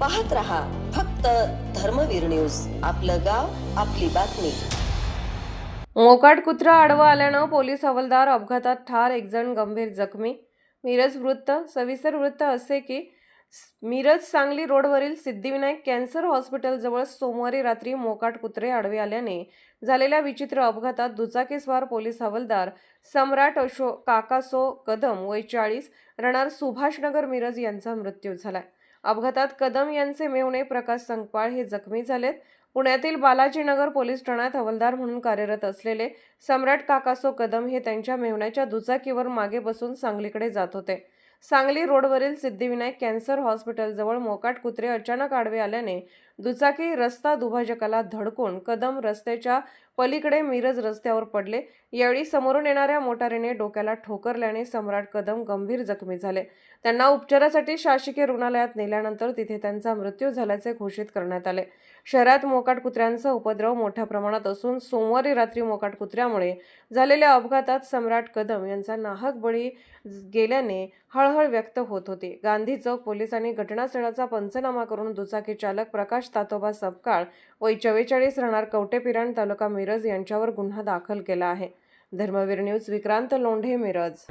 पाहत रहा फक्त धर्मवीर न्यूज. आपलं गाव आपली बातमी. मोकाट कुत्रा आडवा आल्यानं पोलीस हवालदार अपघातात ठार एक जण गंभीर जखमी. मिरज वृत्त सविस्तर वृत्त असे की मिरज सांगली रोडवरील सिद्धिविनायक कॅन्सर हॉस्पिटलजवळ सोमवारी रात्री मोकाट कुत्रे आडवे आल्याने झालेल्या विचित्र अपघातात दुचाकीस्वार पोलीस हवालदार सम्राट अशोक काकासो कदम वय चाळीस रणार सुभाषनगर मिरज यांचा मृत्यू झालाय. अपघातात कदम यांचे मेवणे प्रकाश संकपाळ हे जखमी झालेत. पुण्यातील बालाजीनगर पोलीस ठाण्यात हवालदार म्हणून कार्यरत असलेले सम्राट काकासो कदम हे त्यांच्या मेहुण्याच्या दुचाकीवर मागे बसून सांगलीकडे जात होते. सांगली रोडवरील सिद्धिविनायक कॅन्सर हॉस्पिटलजवळ मोकाट कुत्रे अचानक आडवे आल्याने दुचाकी रस्ता दुभाजकाला धडकून कदम रस्त्याच्या पलीकडे मिरज रस्त्यावर पडले. यावेळी समोरून येणाऱ्या मोटारीने डोक्याला ठोकरल्याने सम्राट कदम गंभीर जखमी झाले. त्यांना उपचारासाठी शासकीय रुग्णालयात नेल्यानंतर तिथे त्यांचा मृत्यू झाल्याचे घोषित करण्यात आले. शहरात मोकाट कुत्र्यांचा उपद्रव मोठ्या प्रमाणात असून सोमवारी रात्री मोकाट कुत्र्यामुळे झालेल्या अपघातात सम्राट कदम यांचा नाहक बळी गेल्याने हळहळ व्यक्त होत होती. गांधी चौक पोलिसांनी घटनास्थळाचा पंचनामा करून दुचाकी चालक प्रकाश तातोबा सपकाळ वय चव्वेचाळीस राहणार कवटेपिराण तालुका मिरज यांच्यावर गुन्हा दाखल केला आहे. धर्मवीर न्यूज विक्रांत लोंढे मिरज.